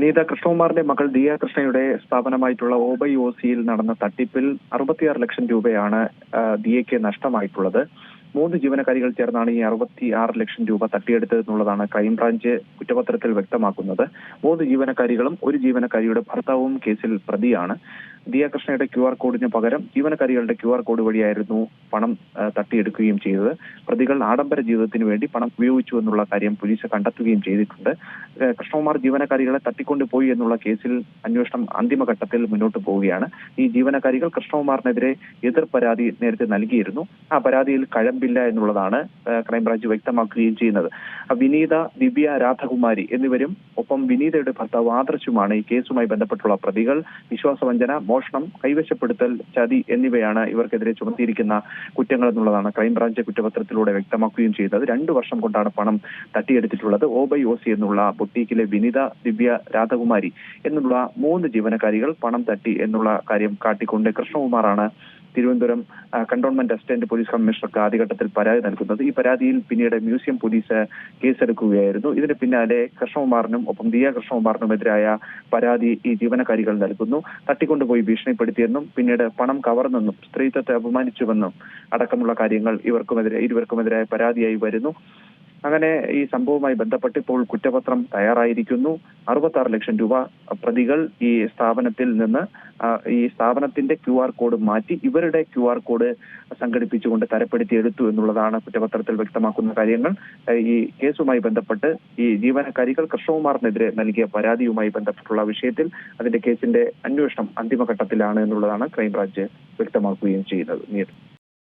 നീത കൃഷ്ണകുമാറിന്റെ മകൾ ദിയ കൃഷ്ണയുടെ സ്ഥാപനമായിട്ടുള്ള obey O സിയിൽ നടന്ന തട്ടിപ്പിൽ അറുപത്തിയാറ് ലക്ഷം രൂപയാണ് ദിയയ്ക്ക് നഷ്ടമായിട്ടുള്ളത്. മൂന്ന് ജീവനക്കാരികൾ ചേർന്നാണ് ഈ അറുപത്തി ആറ് ലക്ഷം രൂപ തട്ടിയെടുത്തത് എന്നുള്ളതാണ് ക്രൈംബ്രാഞ്ച് കുറ്റപത്രത്തിൽ വ്യക്തമാക്കുന്നത്. മൂന്ന് ജീവനക്കാരികളും ഒരു ജീവനക്കാരിയുടെ ഭർത്താവും കേസിൽ പ്രതിയാണ്. ദിയ കൃഷ്ണയുടെ ക്യു ആർ കോഡിന് പകരം ജീവനക്കാരികളുടെ ക്യു ആർ കോഡ് വഴിയായിരുന്നു പണം തട്ടിയെടുക്കുകയും ചെയ്തത്. പ്രതികൾ ആഡംബര ജീവിതത്തിന് വേണ്ടി പണം ഉപയോഗിച്ചു എന്നുള്ള കാര്യം പോലീസ് കണ്ടെത്തുകയും ചെയ്തിട്ടുണ്ട്. കൃഷ്ണകുമാർ ജീവനക്കാരികളെ തട്ടിക്കൊണ്ടുപോയി എന്നുള്ള കേസിൽ അന്വേഷണം അന്തിമഘട്ടത്തിൽ മുന്നോട്ട് പോവുകയാണ്. ഈ ജീവനക്കാരികൾ കൃഷ്ണകുമാറിനെതിരെ എതിർ പരാതി നേരത്തെ നൽകിയിരുന്നു. ആ പരാതിയിൽ കഴമ്പില്ല എന്നുള്ളതാണ് ക്രൈംബ്രാഞ്ച് വ്യക്തമാക്കുകയും ചെയ്യുന്നത്. വിനീത ദിവ്യ രാധകുമാരി എന്നിവരും ഒപ്പം വിനീതയുടെ ഭർത്താവ് ആദർശുമാണ് ഈ കേസുമായി ബന്ധപ്പെട്ടുള്ള പ്രതികൾ. വിശ്വാസവഞ്ചന മോഷണം കൈവശപ്പെടുത്തൽ ചതി എന്നിവയാണ് ഇവർക്കെതിരെ ചുമത്തിയിരിക്കുന്ന കുറ്റങ്ങൾ എന്നുള്ളതാണ് ക്രൈംബ്രാഞ്ച് കുറ്റപത്രത്തിലൂടെ വ്യക്തമാക്കുകയും ചെയ്തത്. രണ്ടു വർഷം കൊണ്ടാണ് പണം തട്ടിയെടുത്തിട്ടുള്ളത്. ഒ ബൈ എന്നുള്ള ബൊട്ടീക്കിലെ വിനിത ദിവ്യ രാധകുമാരി എന്നുള്ള മൂന്ന് ജീവനക്കാരികൾ പണം തട്ടി എന്നുള്ള കാര്യം കാട്ടിക്കൊണ്ട് കൃഷ്ണകുമാറാണ് തിരുവനന്തപുരം കണ്ടോൺമെന്റ് അസിസ്റ്റന്റ് പോലീസ് കമ്മീഷണർക്ക് ആദ്യഘട്ടത്തിൽ പരാതി നൽകുന്നത്. ഈ പരാതിയിൽ പിന്നീട് മ്യൂസിയം പോലീസ് കേസെടുക്കുകയായിരുന്നു. ഇതിന് പിന്നാലെ കൃഷ്ണകുമാറിനും ഒപ്പം ദിയ കൃഷ്ണകുമാറിനുമെതിരായ പരാതി ഈ ജീവനക്കാരികൾ നൽകുന്നു. തട്ടിക്കൊണ്ടുപോയി ഭീഷണിപ്പെടുത്തിയെന്നും പിന്നീട് പണം കവർന്നെന്നും സ്ത്രീത്വത്തെ അപമാനിച്ചുവെന്നും അടക്കമുള്ള കാര്യങ്ങൾ ഇവർക്കുമെതിരെ ഇരുവർക്കുമെതിരായ പരാതിയായി വരുന്നു. അങ്ങനെ ഈ സംഭവവുമായി ബന്ധപ്പെട്ട് ഇപ്പോൾ കുറ്റപത്രം തയ്യാറായിരിക്കുന്നു. അറുപത്തി ലക്ഷം രൂപ പ്രതികൾ ഈ സ്ഥാപനത്തിൽ നിന്ന് ഈ സ്ഥാപനത്തിന്റെ ക്യു ആർ കോഡ് മാറ്റി ഇവരുടെ ക്യു ആർ കോഡ് സംഘടിപ്പിച്ചുകൊണ്ട് തരപ്പെടുത്തി എടുത്തു എന്നുള്ളതാണ് കുറ്റപത്രത്തിൽ വ്യക്തമാക്കുന്ന കാര്യങ്ങൾ. ഈ കേസുമായി ബന്ധപ്പെട്ട് ഈ ജീവനക്കാരികൾ കൃഷ്ണകുമാറിനെതിരെ നൽകിയ പരാതിയുമായി ബന്ധപ്പെട്ടുള്ള വിഷയത്തിൽ അതിന്റെ കേസിന്റെ അന്വേഷണം അന്തിമഘട്ടത്തിലാണ് എന്നുള്ളതാണ് ക്രൈംബ്രാഞ്ച് വ്യക്തമാക്കുകയും ചെയ്യുന്നത്. നീർ